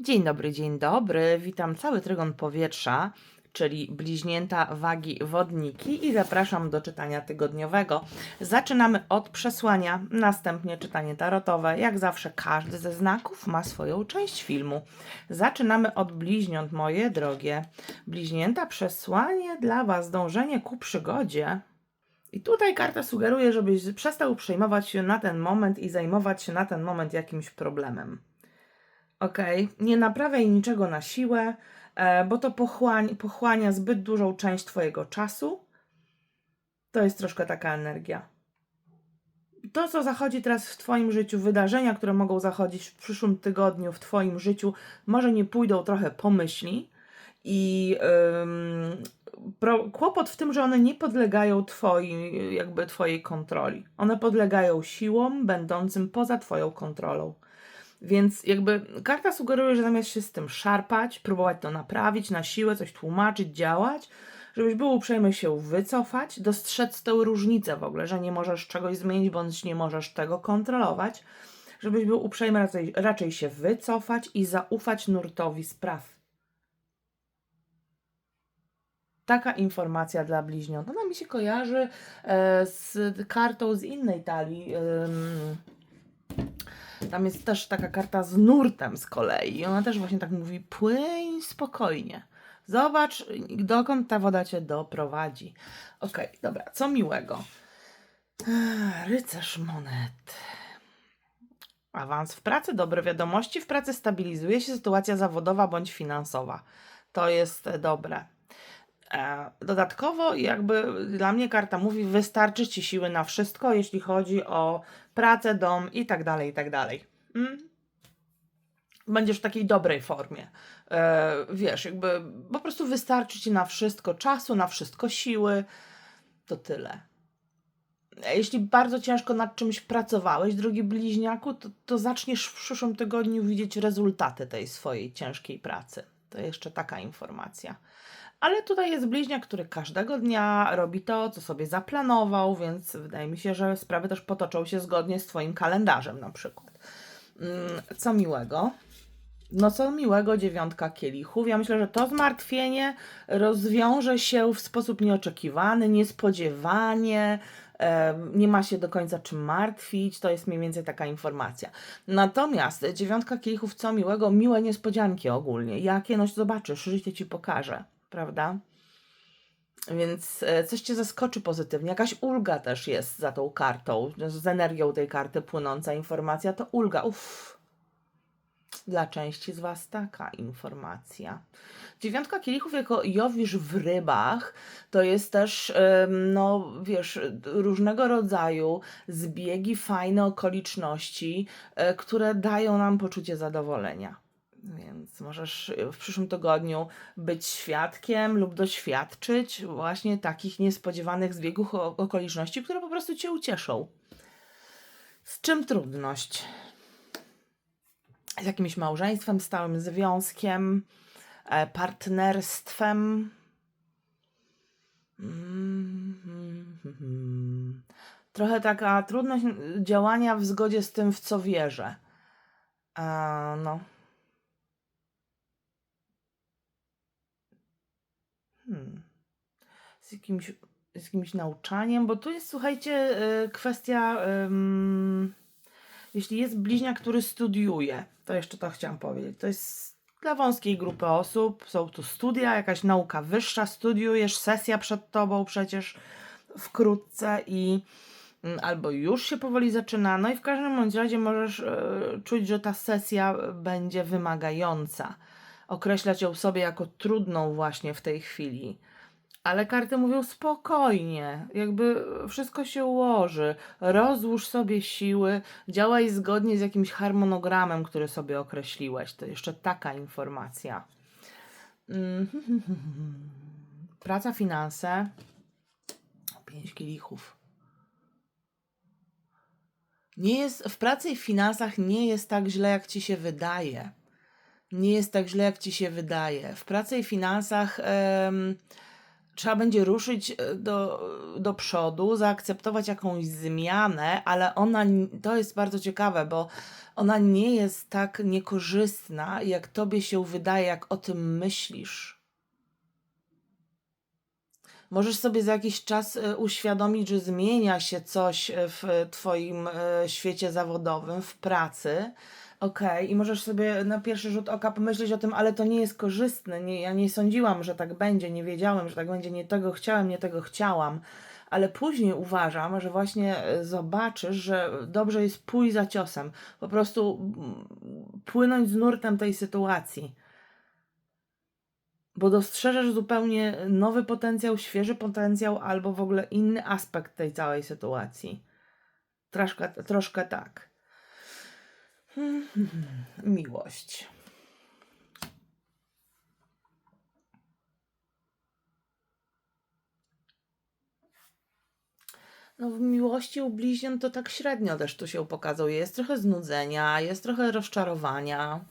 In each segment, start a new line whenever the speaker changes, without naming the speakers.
Dzień dobry, dzień dobry. Witam cały trygon powietrza, czyli bliźnięta wagi wodniki i zapraszam do czytania tygodniowego. Zaczynamy od przesłania, następnie czytanie tarotowe. Jak zawsze każdy ze znaków ma swoją część filmu. Zaczynamy od bliźniąt, moje drogie. Bliźnięta przesłanie dla Was, dążenie ku przygodzie. I tutaj karta sugeruje, żebyś przestał przejmować się na ten moment i zajmować się na ten moment jakimś problemem. Okej, nie naprawiaj niczego na siłę, e, bo to pochłania, pochłania zbyt dużą część Twojego czasu. To jest troszkę taka energia. To, co zachodzi teraz w Twoim życiu, wydarzenia, które mogą zachodzić w przyszłym tygodniu w Twoim życiu, może nie pójdą trochę po myśli. I pro, kłopot w tym, że one nie podlegają twoi, jakby Twojej kontroli. One podlegają siłom będącym poza Twoją kontrolą. Więc jakby karta sugeruje, że zamiast się z tym szarpać, próbować to naprawić na siłę, coś tłumaczyć, działać, żebyś był uprzejmy się wycofać, dostrzec tę różnicę w ogóle, że nie możesz czegoś zmienić, bądź nie możesz tego kontrolować, żebyś był uprzejmy raczej, raczej się wycofać i zaufać nurtowi spraw. Taka informacja dla bliźniąt. Ona mi się kojarzy e, z kartą z innej talii. ym, tam jest też taka karta z nurtem z kolei. I ona też właśnie tak mówi: płyń spokojnie. Zobacz, dokąd ta woda cię doprowadzi. Okej, dobra, co miłego. Rycerz monet. Awans w pracy, dobre wiadomości. W pracy stabilizuje się sytuacja zawodowa bądź finansowa. To jest e, dobre. E, Dodatkowo, jakby dla mnie karta mówi, wystarczy ci siły na wszystko, jeśli chodzi o pracę, dom i tak dalej, i tak dalej. Mm? Będziesz w takiej dobrej formie. E, wiesz, jakby po prostu wystarczy ci na wszystko czasu, na wszystko siły. To tyle. A Jeśli bardzo ciężko nad czymś pracowałeś, drogi bliźniaku, to, to zaczniesz w przyszłym tygodniu widzieć rezultaty tej swojej ciężkiej pracy. To jeszcze taka informacja. Ale tutaj jest bliźniak, który każdego dnia robi to, co sobie zaplanował, więc wydaje mi się, że sprawy też potoczą się zgodnie z Twoim kalendarzem na przykład. Mm, Co miłego? No co miłego, dziewiątka kielichów. Ja myślę, że to zmartwienie rozwiąże się w sposób nieoczekiwany, niespodziewanie. Nie ma się do końca czym martwić, to jest mniej więcej taka informacja. Natomiast dziewiątka kielichów, co miłego, miłe niespodzianki ogólnie. Jakie, no zobaczysz, życie ci pokaże, prawda? Więc e, coś cię zaskoczy pozytywnie. Jakaś ulga też jest za tą kartą, z energią tej karty płynąca informacja, to ulga. Uff. Dla części z Was taka informacja. Dziewiątka kielichów jako Jowisz w rybach to jest też, no wiesz, różnego rodzaju zbiegi, fajne okoliczności, e, które dają nam poczucie zadowolenia. Więc możesz e, w przyszłym tygodniu być świadkiem lub doświadczyć właśnie takich niespodziewanych zbiegów okoliczności, które po prostu Cię ucieszą. Z czym trudność? z jakimś małżeństwem, stałym związkiem, e, partnerstwem. Mm, mm, mm, mm. Trochę taka trudność mm, działania w zgodzie z tym, w co wierzę. E, no. Z jakimś, z jakimś nauczaniem, bo tu jest, słuchajcie, e, kwestia. em, jeśli jest bliźniak, który studiuje, to jeszcze to chciałam powiedzieć. To jest dla wąskiej grupy osób. Są tu studia, jakaś nauka wyższa, studiujesz, sesja przed tobą przecież wkrótce i mm, albo już się powoli zaczyna. No i w każdym bądź razie możesz e, czuć, że ta sesja będzie wymagająca. Określać ją sobie jako trudną właśnie w tej chwili. Ale karty mówią spokojnie, jakby wszystko się ułoży. Rozłóż sobie siły, działaj zgodnie z jakimś harmonogramem, który sobie określiłeś. To jeszcze taka informacja. Mm, Praca, finanse. Pięć kielichów. Nie jest, w pracy i finansach nie jest tak źle, jak ci się wydaje. Nie jest tak źle, jak ci się wydaje. W pracy i finansach trzeba będzie ruszyć e, do, do przodu, zaakceptować jakąś zmianę, ale ona, to jest bardzo ciekawe, bo ona nie jest tak niekorzystna, jak tobie się wydaje, jak o tym myślisz. Możesz sobie za jakiś czas e, uświadomić, że zmienia się coś e, w Twoim świecie zawodowym, w pracy. Okej, i możesz sobie na pierwszy rzut oka pomyśleć o tym, ale to nie jest korzystne. Nie, ja nie sądziłam, że tak będzie, nie wiedziałem, że tak będzie, nie tego chciałem, nie tego chciałam. Ale później uważam, że właśnie e, zobaczysz, że dobrze jest pójść za ciosem. Po prostu mm, płynąć z nurtem tej sytuacji bo dostrzeżesz zupełnie nowy potencjał, świeży potencjał, albo w ogóle inny aspekt tej całej sytuacji. Troszkę, troszkę tak. Miłość. No w miłości u bliźniąt to tak średnio też tu się pokazuje. Jest trochę znudzenia, jest trochę rozczarowania.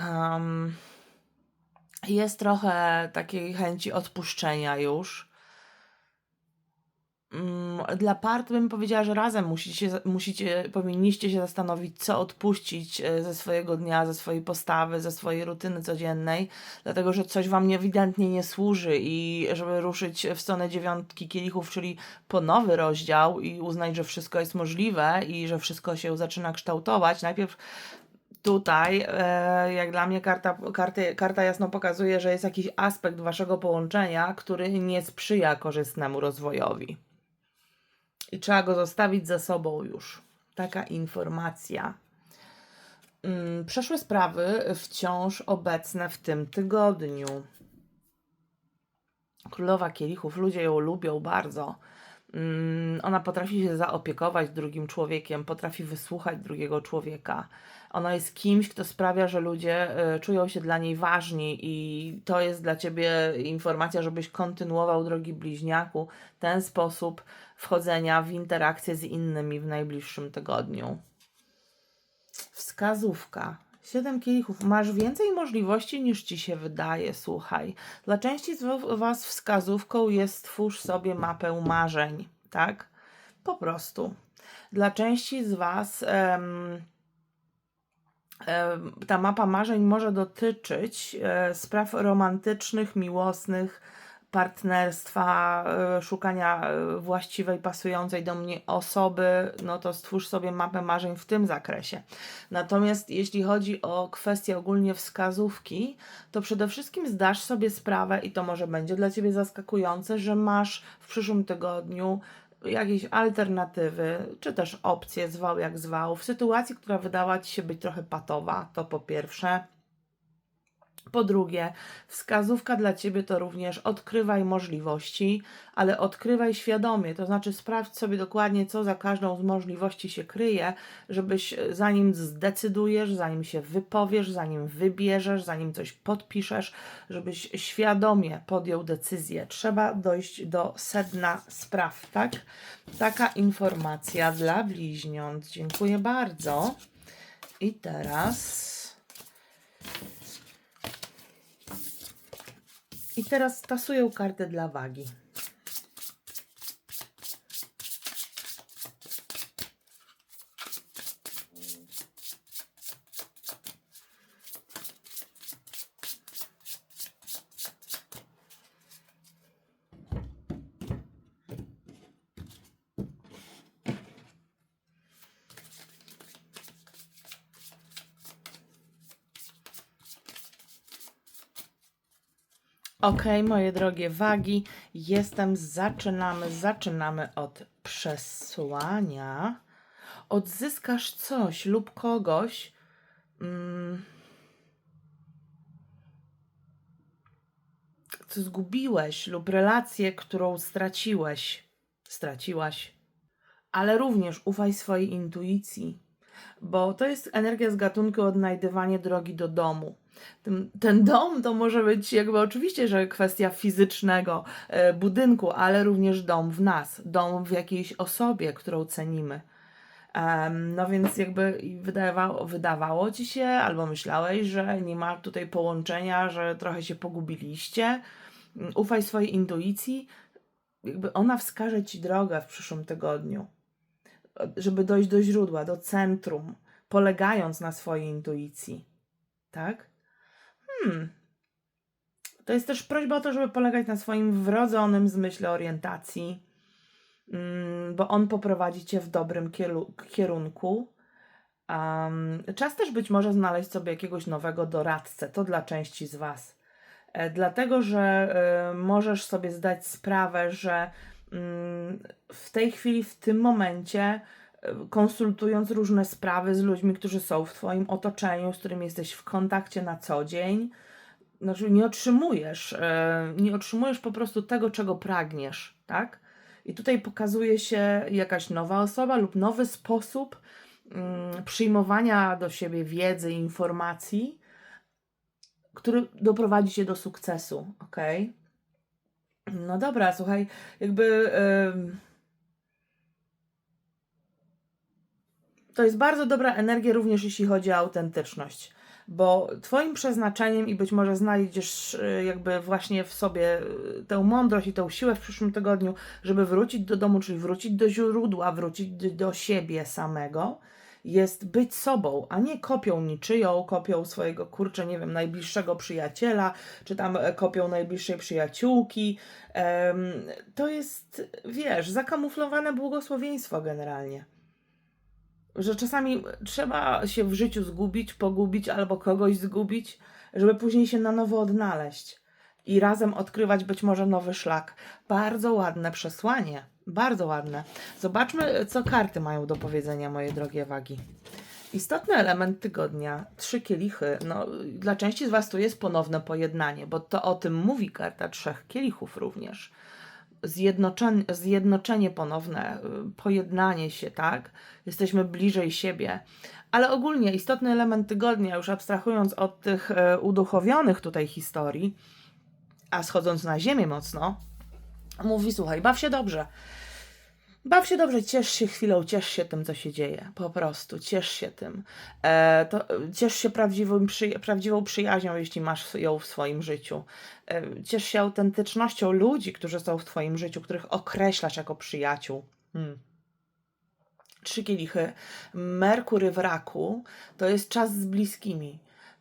Um, jest trochę takiej chęci odpuszczenia już. Mm, Dla part bym powiedziała, że razem musicie, musicie, powinniście się zastanowić, co odpuścić e, ze swojego dnia, ze swojej postawy, ze swojej rutyny codziennej, dlatego że coś wam ewidentnie nie służy i żeby ruszyć w stronę dziewiątki kielichów, czyli po nowy rozdział i uznać, że wszystko jest możliwe i że wszystko się zaczyna kształtować, najpierw tutaj, e, jak dla mnie, karta, karty, karta jasno pokazuje, że jest jakiś aspekt waszego połączenia, który nie sprzyja korzystnemu rozwojowi. I trzeba go zostawić za sobą już. Taka informacja. Mm, Przeszłe sprawy wciąż obecne w tym tygodniu. Królowa Kielichów, ludzie ją lubią bardzo. Mm, Ona potrafi się zaopiekować drugim człowiekiem, potrafi wysłuchać drugiego człowieka. Ona jest kimś, kto sprawia, że ludzie y, czują się dla niej ważni, i to jest dla ciebie informacja, żebyś kontynuował, drogi bliźniaku, ten sposób wchodzenia w interakcję z innymi w najbliższym tygodniu. Wskazówka. Siedem kielichów. Masz więcej możliwości niż ci się wydaje, słuchaj. Dla części z wa- Was wskazówką jest stwórz sobie mapę marzeń, tak? Po prostu. Dla części z Was em, ta mapa marzeń może dotyczyć e, spraw romantycznych, miłosnych, partnerstwa, e, szukania e, właściwej, pasującej do mnie osoby, no to stwórz sobie mapę marzeń w tym zakresie. Natomiast jeśli chodzi o kwestie ogólnie wskazówki, to przede wszystkim zdasz sobie sprawę, i to może będzie dla Ciebie zaskakujące, że masz w przyszłym tygodniu jakieś alternatywy, czy też opcje, zwał jak zwał, w sytuacji, która wydała Ci się być trochę patowa, to po pierwsze. Po drugie, wskazówka dla Ciebie to również odkrywaj możliwości, ale odkrywaj świadomie, to znaczy sprawdź sobie dokładnie, co za każdą z możliwości się kryje, żebyś e, zanim zdecydujesz, zanim się wypowiesz, zanim wybierzesz, zanim coś podpiszesz, żebyś świadomie podjął decyzję. Trzeba dojść do sedna spraw, tak? Taka informacja dla bliźniąt. Dziękuję bardzo. I teraz. I teraz tasuję kartę dla wagi. Ok, moje drogie wagi, jestem, zaczynamy, zaczynamy od przesłania. Odzyskasz coś lub kogoś, mm, co zgubiłeś, lub relację, którą straciłeś, straciłaś. Ale również ufaj swojej intuicji, bo to jest energia z gatunku odnajdywanie drogi do domu. Ten, dom to może być jakby oczywiście, że kwestia fizycznego e, budynku, ale również dom w nas, dom w jakiejś osobie, którą cenimy. No więc jakby wydawało, wydawało ci się, albo myślałeś, że nie ma tutaj połączenia, że trochę się pogubiliście. Mm, Ufaj swojej intuicji, jakby ona wskaże ci drogę w przyszłym tygodniu, żeby dojść do źródła, do centrum, polegając na swojej intuicji. Tak? Hmm. To jest też prośba o to, żeby polegać na swoim wrodzonym zmyśle orientacji, mm, bo on poprowadzi cię w dobrym kierunku. Um, czas też być może znaleźć sobie jakiegoś nowego doradcę. To dla części z Was. E, dlatego, że e, możesz sobie zdać sprawę, że mm, w tej chwili, w tym momencie, konsultując różne sprawy z ludźmi, którzy są w Twoim otoczeniu, z którymi jesteś w kontakcie na co dzień, znaczy nie otrzymujesz, e, nie otrzymujesz po prostu tego, czego pragniesz, tak? I tutaj pokazuje się jakaś nowa osoba lub nowy sposób mm, przyjmowania do siebie wiedzy, informacji, który doprowadzi cię do sukcesu, ok? No dobra, słuchaj, jakby. ym, to jest bardzo dobra energia, również jeśli chodzi o autentyczność, bo Twoim przeznaczeniem i być może znajdziesz y, jakby właśnie w sobie y, tę mądrość i tę siłę w przyszłym tygodniu, żeby wrócić do domu, czyli wrócić do źródła, wrócić do- siebie samego, jest być sobą, a nie kopią niczyją, kopią swojego kurczę, nie wiem, najbliższego przyjaciela, czy tam e, kopią najbliższej przyjaciółki. To jest, wiesz, zakamuflowane błogosławieństwo generalnie że czasami trzeba się w życiu zgubić, pogubić albo kogoś zgubić, żeby później się na nowo odnaleźć i razem odkrywać być może nowy szlak. Bardzo ładne przesłanie, bardzo ładne. Zobaczmy, co karty mają do powiedzenia, moje drogie wagi. Istotny element tygodnia, trzy kielichy. No, dla części z Was to jest ponowne pojednanie, bo to o tym mówi karta trzech kielichów również zjednoczenie, zjednoczenie ponowne, y, pojednanie się, tak? Jesteśmy bliżej siebie. Ale ogólnie istotny element tygodnia, już abstrahując od tych e, uduchowionych tutaj historii, a schodząc na ziemię mocno, mówi: Słuchaj, baw się dobrze. Baw się dobrze, ciesz się chwilą, ciesz się tym, co się dzieje. Po prostu, ciesz się tym. E, to, ciesz się prawdziwą, przyja- prawdziwą przyjaźnią, jeśli masz ją w swoim życiu. E, ciesz się autentycznością ludzi, którzy są w Twoim życiu, których określasz jako przyjaciół. Hmm. Trzy kielichy. Merkury w raku to jest czas z bliskimi.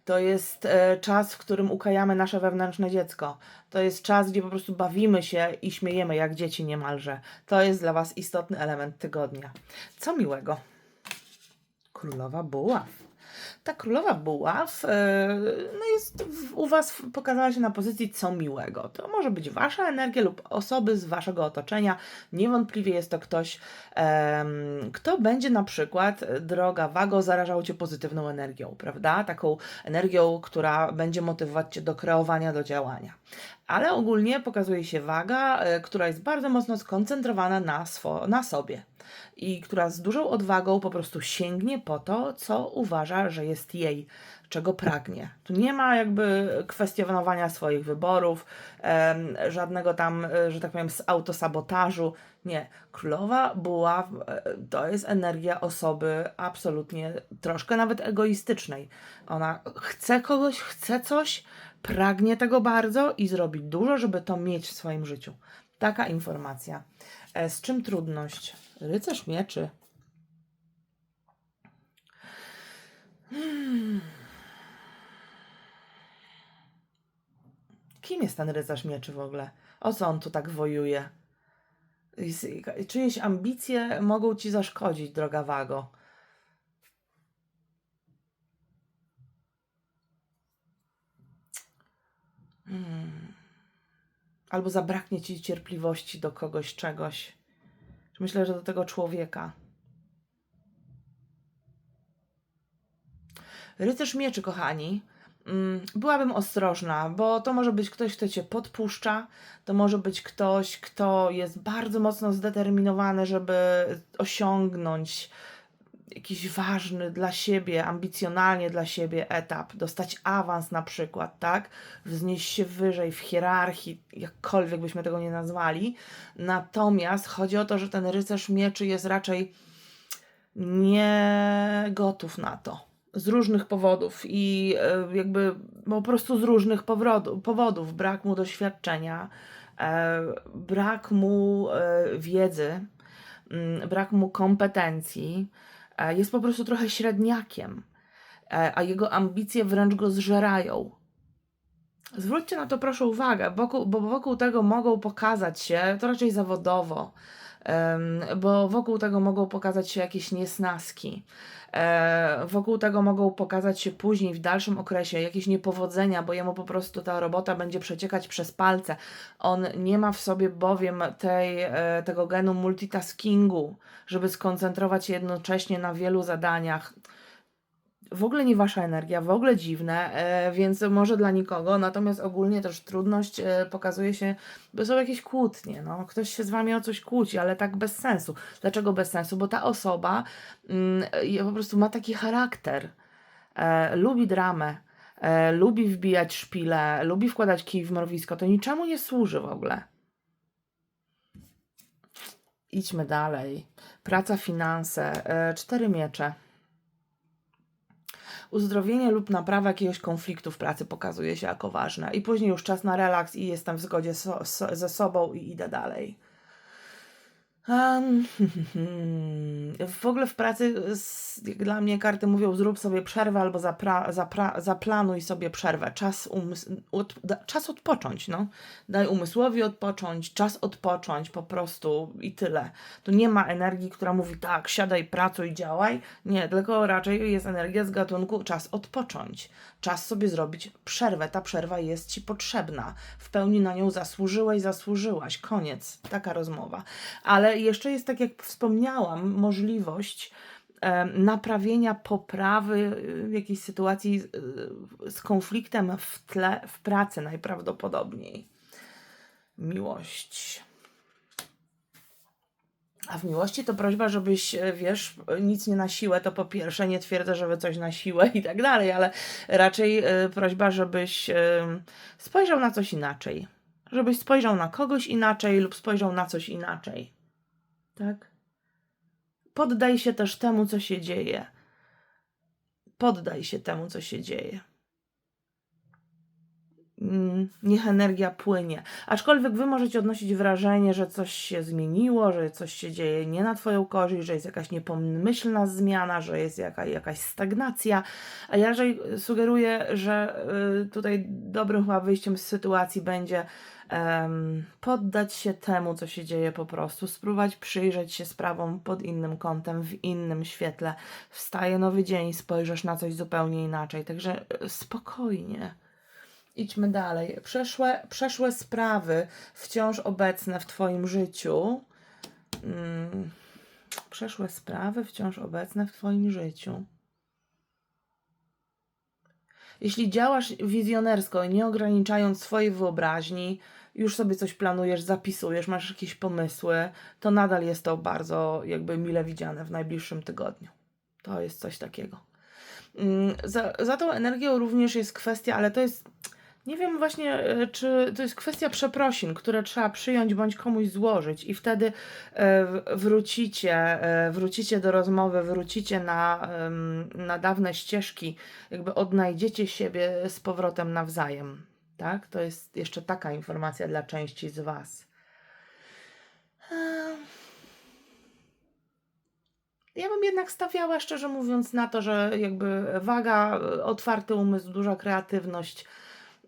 To jest e, czas, w którym ukajamy nasze wewnętrzne dziecko. To jest czas, gdzie po prostu bawimy się i śmiejemy jak dzieci niemalże. To jest dla Was istotny element tygodnia. Co miłego. Królowa Buław. Ta królowa buław e, no jest u Was pokazała się na pozycji co miłego. To może być Wasza energia lub osoby z Waszego otoczenia. Niewątpliwie jest to ktoś, kto będzie na przykład, e, droga Wago, zarażał Cię pozytywną energią, prawda? Taką energią, która będzie motywować Cię do kreowania, do działania. Ale ogólnie pokazuje się waga, e, która jest bardzo mocno skoncentrowana na, swo- na sobie i która z dużą odwagą po prostu sięgnie po to, co uważa, że jest jej, czego pragnie. Tu nie ma jakby kwestionowania swoich wyborów, żadnego tam, e, że tak powiem, z autosabotażu. Nie. Królowa buław e, to jest energia osoby absolutnie troszkę nawet egoistycznej. Ona chce kogoś, chce coś, pragnie tego bardzo i zrobi dużo, żeby to mieć w swoim życiu. Taka informacja. E, Z czym trudność? Rycerz mieczy. Hmm. Kim jest ten rycerz mieczy w ogóle? O co on tu tak wojuje? Czyjeś ambicje mogą ci zaszkodzić, droga Wago. Hmm. Albo zabraknie ci cierpliwości do kogoś, czegoś. Myślę, że do tego człowieka. Rycerz mieczy, kochani. mm, Byłabym ostrożna, bo to może być ktoś, kto cię podpuszcza, to może być ktoś, kto jest bardzo mocno zdeterminowany, żeby osiągnąć jakiś ważny dla siebie, ambicjonalnie dla siebie etap, dostać awans na przykład, tak? Wznieść się wyżej w hierarchii, jakkolwiek byśmy tego nie nazwali. Natomiast chodzi o to, że ten rycerz mieczy jest raczej nie gotów na to. z różnych powodów i e, jakby po prostu z różnych powodów. Brak mu doświadczenia, e, brak mu e, wiedzy, mm, brak mu kompetencji, jest po prostu trochę średniakiem, e, a jego ambicje wręcz go zżerają. Zwróćcie na to proszę uwagę, bo wokół tego mogą pokazać się, to raczej zawodowo, bo wokół tego mogą pokazać się jakieś niesnaski. E, wokół tego mogą pokazać się później, w dalszym okresie, jakieś niepowodzenia, bo jemu po prostu ta robota będzie przeciekać przez palce. On nie ma w sobie bowiem tej, e, tego genu multitaskingu, żeby skoncentrować się jednocześnie na wielu zadaniach w ogóle nie wasza energia, w ogóle dziwne, e, więc może dla nikogo, natomiast ogólnie też trudność e, pokazuje się, bo są jakieś kłótnie, no. ktoś się z wami o coś kłóci, ale tak bez sensu. Dlaczego bez sensu? Bo ta osoba mm, je- po prostu ma taki charakter, e, lubi dramę, e, lubi wbijać szpile, lubi wkładać kij w mrowisko, to niczemu nie służy w ogóle. Idźmy dalej. Praca, finanse, e, cztery miecze. Uzdrowienie lub naprawa jakiegoś konfliktu w pracy pokazuje się jako ważne. I później już czas na relaks i jestem w zgodzie so, so, ze sobą i idę dalej. W ogóle w pracy, dla mnie karty mówią, zrób sobie przerwę albo zapra, zapra, zaplanuj sobie przerwę. Czas, od, da, czas odpocząć, no. Daj umysłowi odpocząć, czas odpocząć po prostu i tyle. Tu nie ma energii, która mówi tak, siadaj, pracuj, działaj. Nie, tylko raczej jest energia z gatunku czas odpocząć. Czas sobie zrobić przerwę. Ta przerwa jest Ci potrzebna. W pełni na nią zasłużyłeś, zasłużyłaś. Koniec. Taka rozmowa. Ale jeszcze jest, tak jak wspomniałam, możliwość naprawienia poprawy y, jakiejś sytuacji y, z konfliktem w tle, w pracy najprawdopodobniej. Miłość. A w miłości to prośba, żebyś, e, wiesz, nic nie na siłę, to po pierwsze nie twierdzę, żeby coś na siłę i tak dalej, ale raczej e, prośba, żebyś e, spojrzał na coś inaczej. Żebyś spojrzał na kogoś inaczej lub spojrzał na coś inaczej. Tak? Poddaj się też temu, co się dzieje. Poddaj się temu, co się dzieje. Mm, Niech energia płynie. Aczkolwiek wy możecie odnosić wrażenie, że coś się zmieniło, że coś się dzieje nie na twoją korzyść, że jest jakaś niepomyślna zmiana, że jest jaka, jakaś stagnacja. A ja raczej sugeruję, że y, tutaj dobrym chyba wyjściem z sytuacji będzie em, poddać się temu, co się dzieje po prostu, spróbować przyjrzeć się sprawom pod innym kątem, w innym świetle. Wstaje nowy dzień, spojrzysz na coś zupełnie inaczej. Także y, spokojnie. Idźmy dalej. Przeszłe, przeszłe sprawy wciąż obecne w Twoim życiu. Mm, przeszłe sprawy wciąż obecne w Twoim życiu. Jeśli działasz wizjonersko i nie ograniczając swojej wyobraźni, już sobie coś planujesz, zapisujesz, masz jakieś pomysły, to nadal jest to bardzo jakby mile widziane w najbliższym tygodniu. To jest coś takiego. Mm, Za, za tą energią również jest kwestia, ale to jest. Nie wiem właśnie, e, czy to jest kwestia przeprosin, które trzeba przyjąć bądź komuś złożyć, i wtedy e, wrócicie, e, wrócicie do rozmowy, wrócicie na, na dawne ścieżki, jakby odnajdziecie siebie z powrotem nawzajem. Tak? To jest jeszcze taka informacja dla części z Was. Ja bym jednak stawiała, szczerze mówiąc, na to, że jakby waga, otwarty umysł, duża kreatywność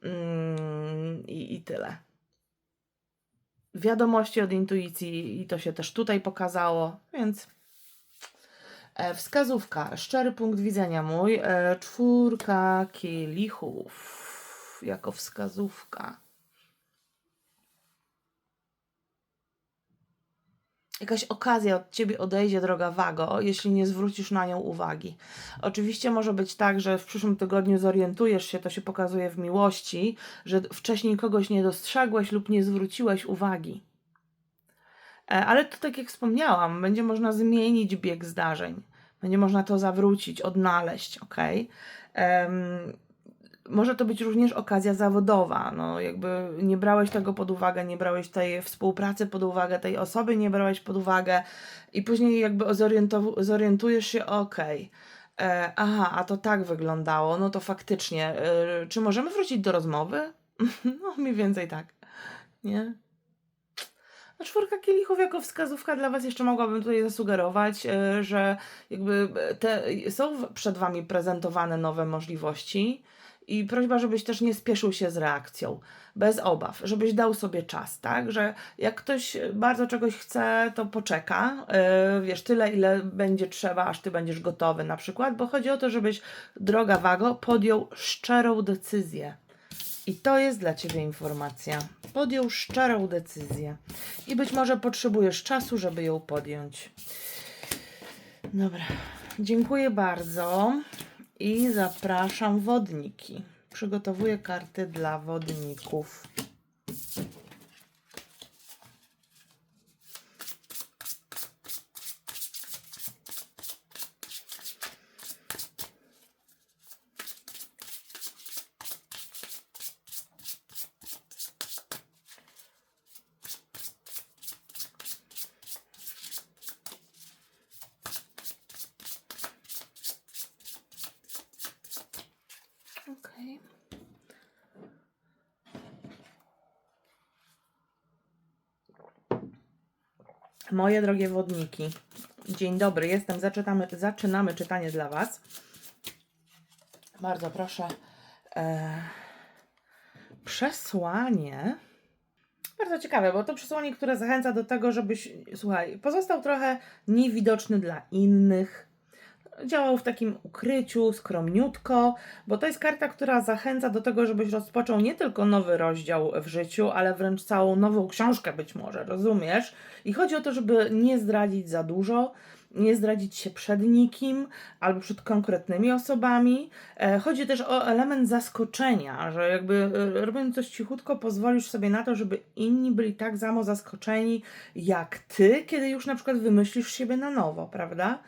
mm, i, tyle. Wiadomości od intuicji i to się też tutaj pokazało, więc e, wskazówka, szczery punkt widzenia mój, e, czwórka kielichów jako wskazówka. Jakaś okazja od ciebie odejdzie, droga wago, jeśli nie zwrócisz na nią uwagi. Oczywiście może być tak, że w przyszłym tygodniu zorientujesz się, to się pokazuje w miłości, że wcześniej kogoś nie dostrzegłeś lub nie zwróciłeś uwagi. E, Ale to tak jak wspomniałam, będzie można zmienić bieg zdarzeń. Będzie można to zawrócić, odnaleźć, ok? Może to być również okazja zawodowa. No, jakby nie brałeś tego pod uwagę, nie brałeś tej współpracy pod uwagę, tej osoby nie brałeś pod uwagę i później jakby zorientujesz się, okej, E, aha, a to tak wyglądało. No to faktycznie. E, czy możemy wrócić do rozmowy? no, mniej więcej tak. Nie? No, czwórka kielichów jako wskazówka dla Was jeszcze mogłabym tutaj zasugerować, e, że jakby te, są przed Wami prezentowane nowe możliwości i prośba, żebyś też nie spieszył się z reakcją, bez obaw, żebyś dał sobie czas, tak? Że jak ktoś bardzo czegoś chce, to poczeka, e, wiesz, tyle ile będzie trzeba, aż Ty będziesz gotowy na przykład, bo chodzi o to, żebyś, droga Wago, podjął szczerą decyzję. I to jest dla Ciebie informacja. Podjął szczerą decyzję. I być może potrzebujesz czasu, żeby ją podjąć. Dobra. Dziękuję bardzo. I zapraszam wodniki. Przygotowuję karty dla wodników. Okej. Moje drogie wodniki, dzień dobry, jestem, zaczynamy, zaczynamy czytanie dla Was. Bardzo proszę. E, przesłanie. Bardzo ciekawe, bo to przesłanie, które zachęca do tego, żebyś, słuchaj, pozostał trochę niewidoczny dla innych, działał w takim ukryciu, skromniutko, bo to jest karta, która zachęca do tego, żebyś rozpoczął nie tylko nowy rozdział w życiu, ale wręcz całą nową książkę być może, rozumiesz? I chodzi o to, żeby nie zdradzić za dużo, nie zdradzić się przed nikim albo przed konkretnymi osobami. E, chodzi też o element zaskoczenia, że jakby e, robiąc coś cichutko, pozwolisz sobie na to, żeby inni byli tak samo zaskoczeni jak ty, kiedy już na przykład wymyślisz siebie na nowo, prawda?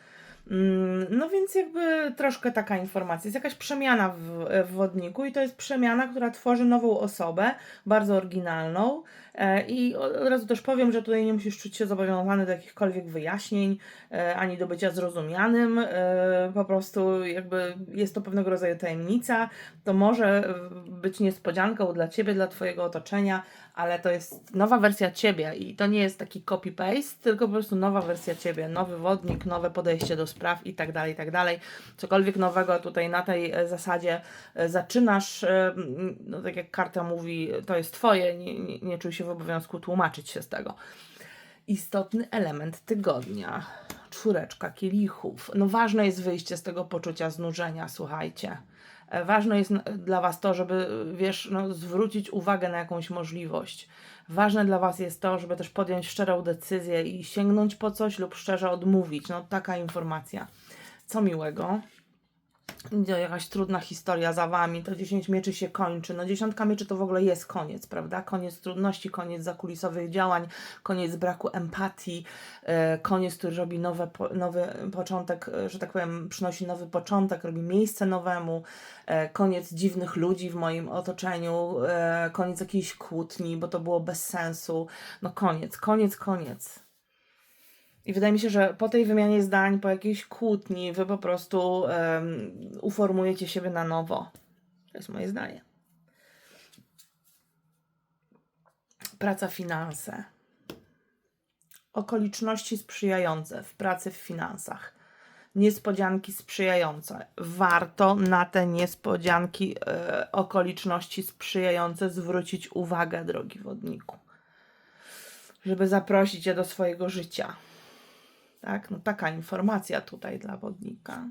Mm, No więc jakby troszkę taka informacja. Jest jakaś przemiana w, w wodniku i to jest przemiana, która tworzy nową osobę, bardzo oryginalną. E, I od razu też powiem, że tutaj nie musisz czuć się zobowiązany do jakichkolwiek wyjaśnień, e, ani do bycia zrozumianym. E, Po prostu jakby jest to pewnego rodzaju tajemnica. To może być niespodzianką dla Ciebie, dla Twojego otoczenia, ale to jest nowa wersja Ciebie i to nie jest taki copy-paste, tylko po prostu nowa wersja Ciebie, nowy wodnik, nowe podejście do spraw i tak dalej, i tak dalej. Cokolwiek nowego tutaj na tej zasadzie zaczynasz, no tak jak karta mówi, to jest Twoje, nie, nie, nie czuj się w obowiązku tłumaczyć się z tego. Istotny element tygodnia. Czwóreczka kielichów. No ważne jest wyjście z tego poczucia znużenia, słuchajcie. E, Ważne jest dla Was to, żeby, wiesz, no, zwrócić uwagę na jakąś możliwość. Ważne dla Was jest to, żeby też podjąć szczerą decyzję i sięgnąć po coś lub szczerze odmówić. No, taka informacja. Co miłego. Idzie jakaś trudna historia za wami, to 10 mieczy się kończy. No dziesiątka mieczy to w ogóle jest koniec, prawda? Koniec trudności, koniec zakulisowych działań, koniec braku empatii, e, koniec, który robi nowe, nowy początek, e, że tak powiem, przynosi nowy początek, robi miejsce nowemu, e, koniec dziwnych ludzi w moim otoczeniu, koniec jakiejś kłótni, bo to było bez sensu. No koniec, koniec, koniec. I wydaje mi się, że po tej wymianie zdań, po jakiejś kłótni, wy po prostu em, uformujecie siebie na nowo. To jest moje zdanie. Praca, finanse. Okoliczności sprzyjające w pracy, w finansach. Niespodzianki sprzyjające. Warto na te niespodzianki, e, okoliczności sprzyjające zwrócić uwagę, drogi wodniku. Żeby zaprosić je do swojego życia. Tak, no taka informacja tutaj dla wodnika.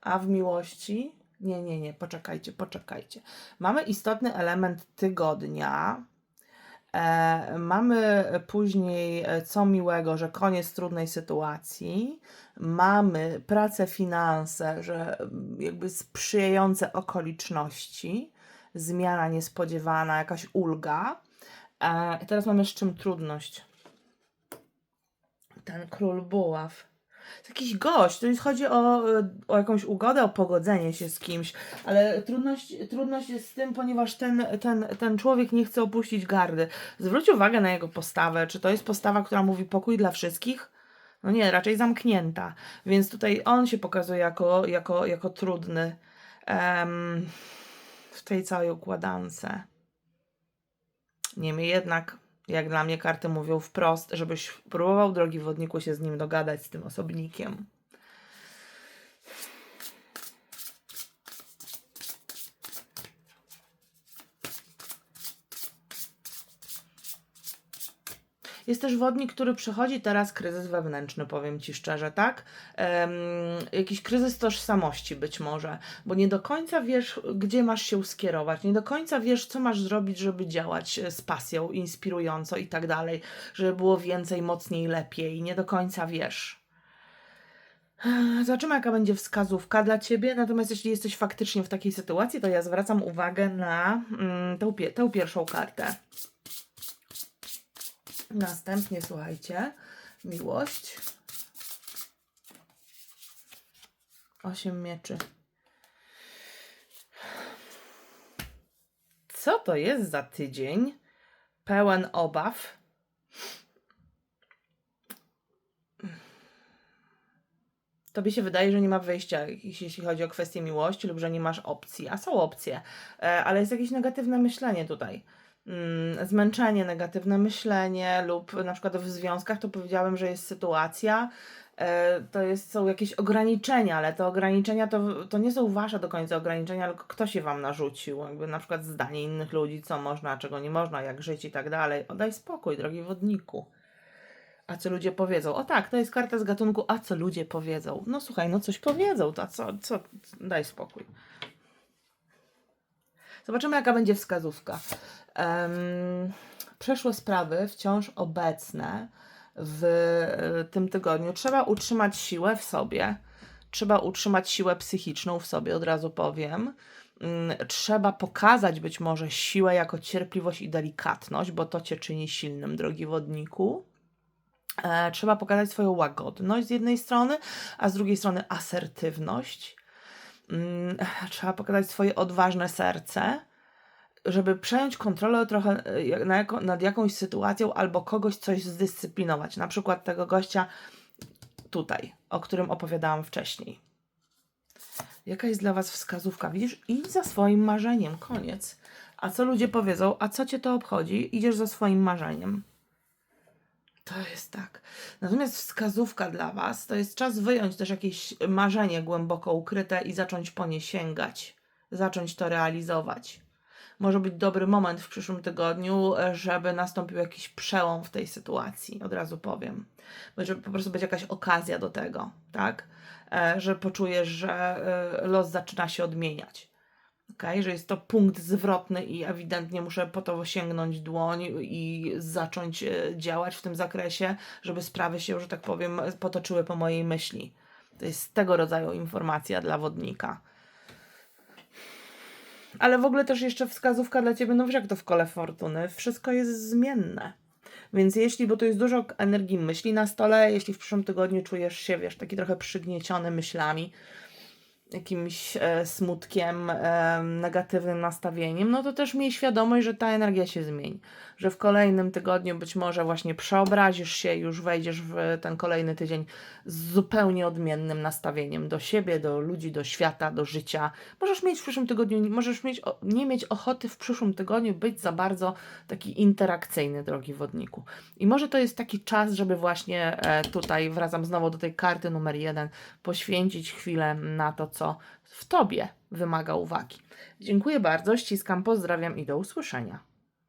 A w miłości? Nie, nie, nie, poczekajcie, poczekajcie. Mamy istotny element tygodnia. E, mamy później e, co miłego, że koniec trudnej sytuacji. Mamy pracę, finanse, że mm, jakby sprzyjające okoliczności, zmiana niespodziewana, jakaś ulga. E, teraz mamy z czym trudność. Ten król buław. To jakiś gość, to jest, chodzi o, o jakąś ugodę, o pogodzenie się z kimś, ale trudność, trudność jest z tym, ponieważ ten, ten, ten człowiek nie chce opuścić gardy. Zwróć uwagę na jego postawę, czy to jest postawa, która mówi pokój dla wszystkich? No nie, raczej zamknięta. Więc tutaj on się pokazuje jako, jako, jako trudny w tej całej układance. Niemniej jednak, jak dla mnie karty mówią wprost, żebyś próbował, drogi wodniku, się z nim dogadać, z tym osobnikiem. Jest też wodnik, który przechodzi teraz kryzys wewnętrzny, powiem Ci szczerze, tak? Em, jakiś kryzys tożsamości być może, bo nie do końca wiesz, gdzie masz się skierować, nie do końca wiesz, co masz zrobić, żeby działać e, z pasją, inspirująco i tak dalej, żeby było więcej, mocniej, lepiej. Nie do końca wiesz. Zobaczymy, jaka będzie wskazówka dla Ciebie. Natomiast jeśli jesteś faktycznie w takiej sytuacji, to ja zwracam uwagę na mm, tę, tę pierwszą kartę. Następnie, słuchajcie, miłość. Osiem mieczy. Co to jest za tydzień? Pełen obaw. Tobie się wydaje, że nie ma wyjścia, jeśli chodzi o kwestię miłości, lub że nie masz opcji, a są opcje, e, ale jest jakieś negatywne myślenie tutaj. Mm, Zmęczenie, negatywne myślenie, lub na przykład w związkach to powiedziałem, że jest sytuacja, e, to jest, są jakieś ograniczenia, ale te ograniczenia to, to nie są wasze do końca ograniczenia, tylko ktoś je wam narzucił, jakby na przykład zdanie innych ludzi, co można, czego nie można, jak żyć i tak dalej. Oddaj spokój, drogi wodniku. A co ludzie powiedzą? O tak, to jest karta z gatunku, a co ludzie powiedzą? No słuchaj, no coś powiedzą, to co, co, daj spokój. Zobaczymy, jaka będzie wskazówka. Em, przeszłe sprawy, wciąż obecne w e, tym tygodniu. Trzeba utrzymać siłę w sobie. Trzeba utrzymać siłę psychiczną w sobie, od razu powiem. Mm, Trzeba pokazać być może siłę jako cierpliwość i delikatność, bo to cię czyni silnym, drogi wodniku. E, trzeba pokazać swoją łagodność z jednej strony, a z drugiej strony asertywność. Mm, Trzeba pokazać swoje odważne serce, żeby przejąć kontrolę trochę jako, nad jakąś sytuacją albo kogoś coś zdyscyplinować. Na przykład tego gościa tutaj, o którym opowiadałam wcześniej. Jaka jest dla Was wskazówka? Widzisz, idź za swoim marzeniem, koniec. A co ludzie powiedzą, a co Cię to obchodzi? Idziesz za swoim marzeniem. To jest tak. Natomiast wskazówka dla Was to jest czas wyjąć też jakieś marzenie głęboko ukryte i zacząć po nie sięgać, zacząć to realizować. Może być dobry moment w przyszłym tygodniu, żeby nastąpił jakiś przełom w tej sytuacji, od razu powiem. Może po prostu być jakaś okazja do tego, tak? E, Że poczujesz, że e, los zaczyna się odmieniać. Okay? Że jest to punkt zwrotny i ewidentnie muszę po to sięgnąć dłoń i zacząć e, działać w tym zakresie, żeby sprawy się, że tak powiem, potoczyły po mojej myśli. To jest tego rodzaju informacja dla wodnika. Ale w ogóle też jeszcze wskazówka dla Ciebie, no wiesz jak to w kole fortuny, wszystko jest zmienne. Więc jeśli, bo tu jest dużo energii myśli na stole, jeśli w przyszłym tygodniu czujesz się, wiesz, taki trochę przygnieciony myślami, jakimś e, smutkiem, e, negatywnym nastawieniem, no to też miej świadomość, że ta energia się zmieni. Że w kolejnym tygodniu być może właśnie przeobrazisz się, już wejdziesz w ten kolejny tydzień z zupełnie odmiennym nastawieniem do siebie, do ludzi, do świata, do życia. Możesz mieć w przyszłym tygodniu, możesz mieć, nie mieć ochoty w przyszłym tygodniu być za bardzo taki interakcyjny, drogi wodniku. I może to jest taki czas, żeby właśnie e, tutaj, wracam znowu do tej karty numer jeden, poświęcić chwilę na to, co w Tobie wymaga uwagi. Dziękuję bardzo, ściskam, pozdrawiam i do usłyszenia.